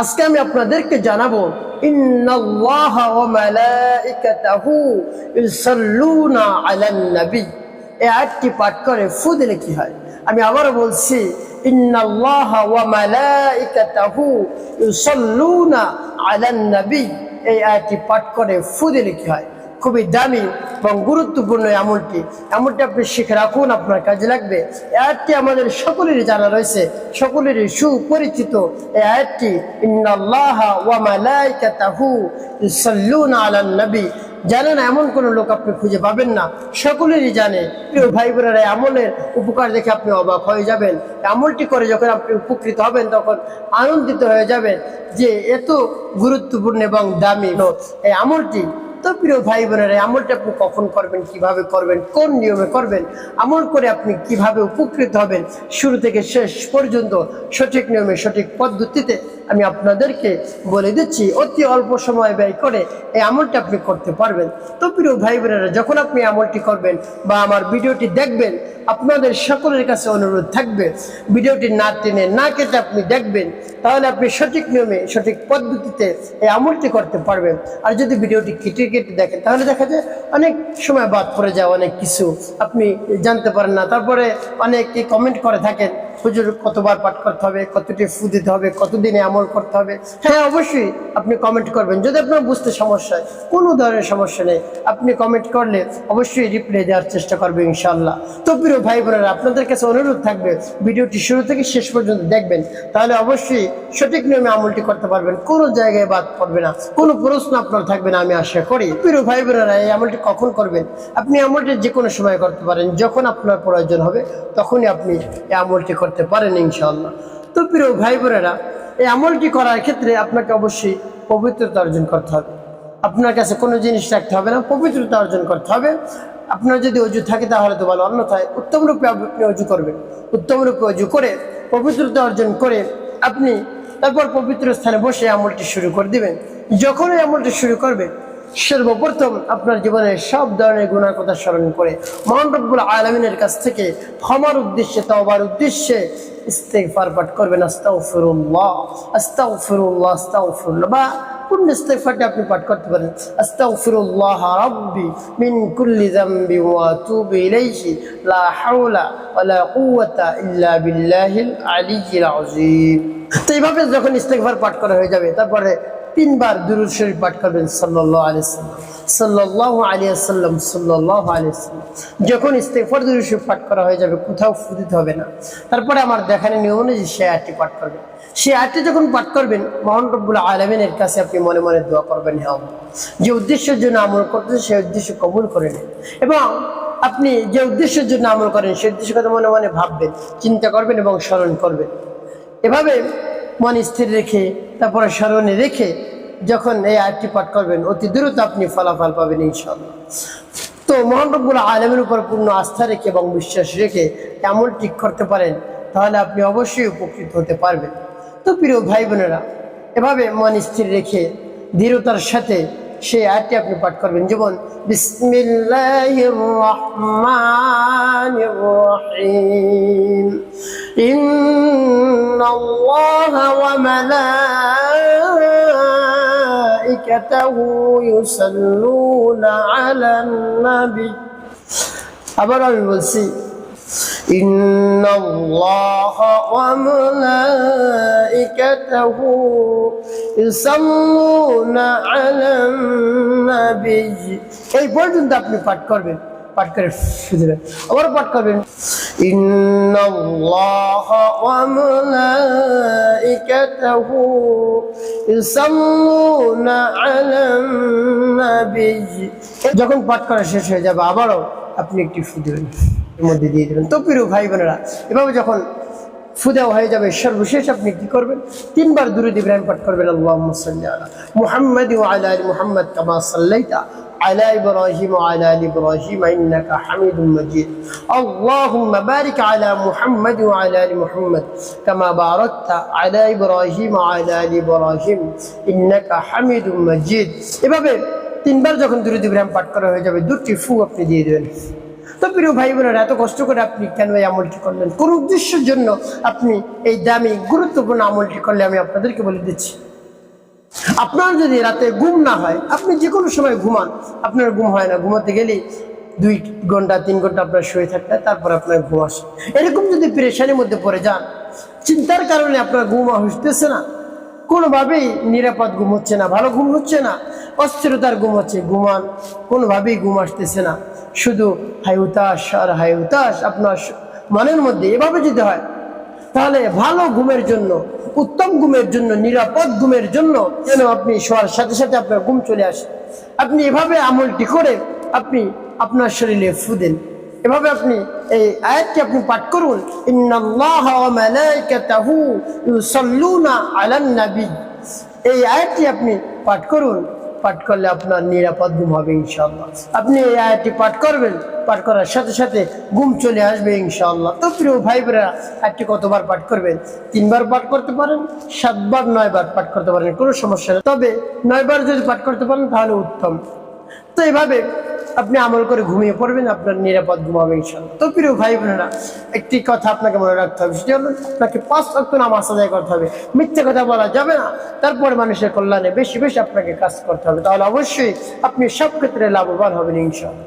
আজকে আমি আপনাদেরকে জানাব এই আয়াতটি পাঠ করে, ফু দিলে কি হয়? আমি আবারও বলছি এই আয়াতটি পাঠ করে, ফু দিলে কি হয়? খুবই দামি এবং গুরুত্বপূর্ণ আমলটি। আমলটি আপনি শিখে রাখুন, আপনার কাজে লাগবে। এই আয়াতটি আমাদের সকলেরই জানা রয়েছে, সকলেরই সুপরিচিত। এই আয়াতটি নবী। জানেন, এমন কোন লোক আপনি খুঁজে পাবেন না। সকলেরই জানে, প্রিয় ভাই বোনেরা আমলের উপকার দেখে আপনি অবাক হয়ে যাবেন। আমলটি করে যখন আপনি উপকৃত হবেন, তখন আনন্দিত হয়ে যাবেন যে এত গুরুত্বপূর্ণ এবং দামি। এই আমলটি প্রিয় ভাই বোনেরা আমলটা আপনি কখন করবেন, কীভাবে করবেন, কোন নিয়মে করবেন আমল করে আপনি কীভাবে উপকৃত হবেন, শুরু থেকে শেষ পর্যন্ত সঠিক নিয়মে, সঠিক পদ্ধতিতে আমি আপনাদেরকে বলে দিচ্ছি, অতি অল্প সময় ব্যয় করে এই আমলটি আপনি করতে পারবেন। তো প্রিয় ভাই বোনেরা যখন আপনি আমলটি করবেন বা আমার ভিডিওটি দেখবেন, আপনাদের সকলের কাছে অনুরোধ থাকবে, ভিডিওটি না টেনে না কেটে আপনি দেখবেন, তাহলে আপনি সঠিক নিয়মে, সঠিক পদ্ধতিতে এই আমলটি করতে পারবেন। আর যদি ভিডিওটি কেটে কেটে দেখেন, তাহলে দেখা যায় অনেক সময় বাদ পড়ে যায়, অনেক কিছু আপনি জানতে পারেন না। তারপরে অনেকে কমেন্ট করে থাকেন হুজুর কতবার পাঠ করতে হবে, কতটি ফু দিতে হবে, কতদিনে আমল করতে হবে? হ্যাঁ অবশ্যই আপনি কমেন্ট করবেন। যদি আপনার বুঝতে সমস্যা হয়, কোনো ধরনের সমস্যা নেই, আপনি কমেন্ট করলে অবশ্যই রিপ্লাই দেওয়ার চেষ্টা করবে ইনশাল্লাহ তো প্রিয় ভাই বোনেরা, আপনাদের কাছে অনুরোধ থাকবে, ভিডিওটি শুরু থেকে শেষ পর্যন্ত দেখবেন, তাহলে অবশ্যই সঠিক নিয়মে আমলটি করতে পারবেন, কোনো জায়গায় বাদ পড়বে না, কোনো প্রশ্ন আপনার থাকবে না, আমি আশা করি। প্রিয় ভাই বোনেরা, এই আমলটি কখন করবেন? আপনি আমলটি যে কোনো সময় করতে পারেন, যখন আপনার প্রয়োজন হবে, তখনই আপনি এই আমলটি করতে পারেন ইনশাল্লাহ তো প্রিয় ভাই বোনেরা এই আমলটি করার ক্ষেত্রে আপনাকে অবশ্যই পবিত্রতা অর্জন করতে হবে। আপনার কাছে কোনো জিনিস রাখতে হবে না, পবিত্রতা অর্জন করতে হবে। আপনার যদি অজু থাকে তাহলে তো ভালো, অন্যথায় উত্তম রূপে আপনি অজু করবেন। উত্তম রূপে অজু করে, পবিত্রতা অর্জন করে আপনি তারপর পবিত্র স্থানে বসে আমলটি শুরু করে দিবেন। যখনই আমলটি শুরু করবেন সর্বপ্রথম আপনার জীবনের সব ধরনের গুণার কথা স্মরণ করে মহান রব্বুল আলমিনের কাছ থেকে ক্ষমার উদ্দেশ্যে, তওবার উদ্দেশ্যে ইস্তেগফার পাঠ করবেন। আস্তাগফিরুল্লাহ আস্তাগফিরুল্লাহ আস্তাগফিরুল্লাহ। বা পূর্ণ ইস্তেগফারটি আপনি পাঠ করতে পারেন? আস্তাগফিরুল্লাহ রাব্বি মিন কুল্লি যামবি ওয়া আতুবু ইলাইহি, লা হাওলা ওয়ালা কুওয়াতা ইল্লা বিল্লাহিল আলিয়্যিল আযীম। তো এইভাবে যখন ইস্তেগফার পাঠ করা হয়ে যাবে, তারপরে তিনবার দুরুদ শরীফ পাঠ করবেন সাল্লাল্লাহু আলাইহি সাল্লাম। সাল্লাল্লাহু আলাইহি সাল্লাম যখন ইস্তেগফার দুরুদ শরীফ পাঠ করা হয়ে যাবে, কোথাও ফুদিতে হবে না। তারপরে আমার দেখানো নিয়ম অনুযায়ী সে আয়াতটি পাঠ করবেন। সেই আয়াতটি যখন পাঠ করবেন, মহান রব্বুল আলমিনের কাছে আপনি মনে মনে দোয়া করবেন হ্যাঁ। যে উদ্দেশ্যের জন্য আমল করতেছে সেই উদ্দেশ্য কবুল করে নিন। এবং আপনি যে উদ্দেশ্যের জন্য আমল করেন সেই উদ্দেশ্য কথা মনে মনে ভাববেন, চিন্তা করবেন এবং স্মরণ করবেন। এভাবে মন স্থির রেখে, তারপরে স্মরণে রেখে যখন এই আয়টি পাঠ করবেন, অতি দ্রুত আপনি ফলাফল পাবেন ইনশাল্লাহ তো মহানরব্বুল আলমের উপর পূর্ণ আস্থা রেখে এবং বিশ্বাস রেখে এমন ঠিক করতে পারেন, তাহলে আপনি অবশ্যই উপকৃত হতে পারবেন। তো প্রিয় ভাই বোনেরা, এভাবে মন স্থির রেখে, দৃঢ়তার সাথে সেই আয়টি আপনি পাঠ করবেন যেমন বিসমিল্লাহির রহমানির রহিম ইন্নাল্লাহা ওয়া মালাইকাতাহু ইউসাল্লুনা আলান নবী আবার আমি বলছি إن الله وملائكته يصلون على النبي এই পর্যন্ত আপনি পাঠ করবেন পাঠ করে দেবেন আবার পাঠ করবেন إن الله وملائكته يصلون على النبي যখন পাঠ করা শেষ হয়ে যাবে আবারও আপনি একটি ফু দেবেন এর মধ্যে দিয়ে দেবেন তো প্রিয় ভাই বোনেরা এভাবে যখন ফুদেও হয়ে যাবে সর্বশেষ আপনি কি করবেন তিনবার দুরুদ ইব্রাহিম পাঠ করবেন আল্লাহুম্মা সাল্লি আলা মুহাম্মাদি ওয়া আলা আলি মুহাম্মাদ কামা সাল্লাইতা على إبراهيم وعلى آل إبراهيم إنك حميد مجيد اللهم بارك على محمد وعلى آل محمد كما باركت على إبراهيم وعلى آل إبراهيم إنك حميد مجيد এভাবে তিনবার যখন দুরুদ ইব্রাহিম পাঠ করা হয়ে যাবে দুটি ফু আপনি দিয়ে দেবেন তো প্রিয় ভাই বোনেরা, এত কষ্ট করে আপনি কেন এই আমলটি করলেন? কোন উদ্দেশ্যের জন্য আপনি এই দামি, গুরুত্বপূর্ণ আমলটি করলে আমি আপনাদেরকে বলে দিচ্ছি। আপনার যদি রাতে ঘুম না হয়, আপনি যে কোনো সময় ঘুমান, আপনার ঘুম হয় না, ঘুমাতে গেলেই দুই ঘণ্টা, তিন ঘণ্টা আপনার শুয়ে থাকতে তারপর আপনার ঘুম আসে। এরকম যদি প্রেশানির মধ্যে পড়ে যান, চিন্তার কারণে আপনার ঘুম হসতেছে না। কোনোভাবেই নিরাপদ ঘুম হচ্ছে না, ভালো ঘুম হচ্ছে না, অস্থিরতার ঘুম হচ্ছে, ঘুমান, কোনোভাবেই ঘুম আসতেছে না। শুধু হাই উতাস আর হাই উতাস আপনার মনের মধ্যে এভাবে যদি হয়, তাহলে ভালো ঘুমের জন্য, উত্তম ঘুমের জন্য, নিরাপদ ঘুমের জন্য যেন আপনি শোয়ার সাথে সাথে আপনার ঘুম চলে আসে। আপনি এভাবে আমলটি করে আপনি আপনার শরীরে ফু দেন। এভাবে আপনি এই আয়াতটি আপনি পাঠ করুন। এই আয়াতটি আপনি পাঠ করুন। পাঠ করলে আপনার নিরাপদ ঘুম হবে ইনশাল্লাহ আপনি এই আয়াতটি পাঠ করবেন, পাঠ করার সাথে সাথে ঘুম চলে আসবে ইনশাল্লাহ তো প্রিয় ভাই বোনেরা, আয়াতটি কতবার পাঠ করবেন? তিনবার পাঠ করতে পারেন, সাতবার, নয়বার পাঠ করতে পারেন, কোনো সমস্যা নেই। তবে নয়বার যদি পাঠ করতে পারেন, তাহলে উত্তম। তো এভাবে আপনি আমল করে ঘুমিয়ে পড়বেন, আপনার নিরাপদ ঘুমাবে তো প্রিয় ভাই বোনেরা, একটি কথা আপনাকে মনে রাখতে হবে, সেটি হলো আপনাকে পাঁচ অক্ট নামাজ আদায় করতে হবে। মিথ্যে কথা বলা যাবে না, তারপরে মানুষের কল্যাণে বেশি বেশি আপনাকে কাজ করতে হবে। তাহলে অবশ্যই আপনি সব ক্ষেত্রে লাভবান হবেন ইনশাল্লাহ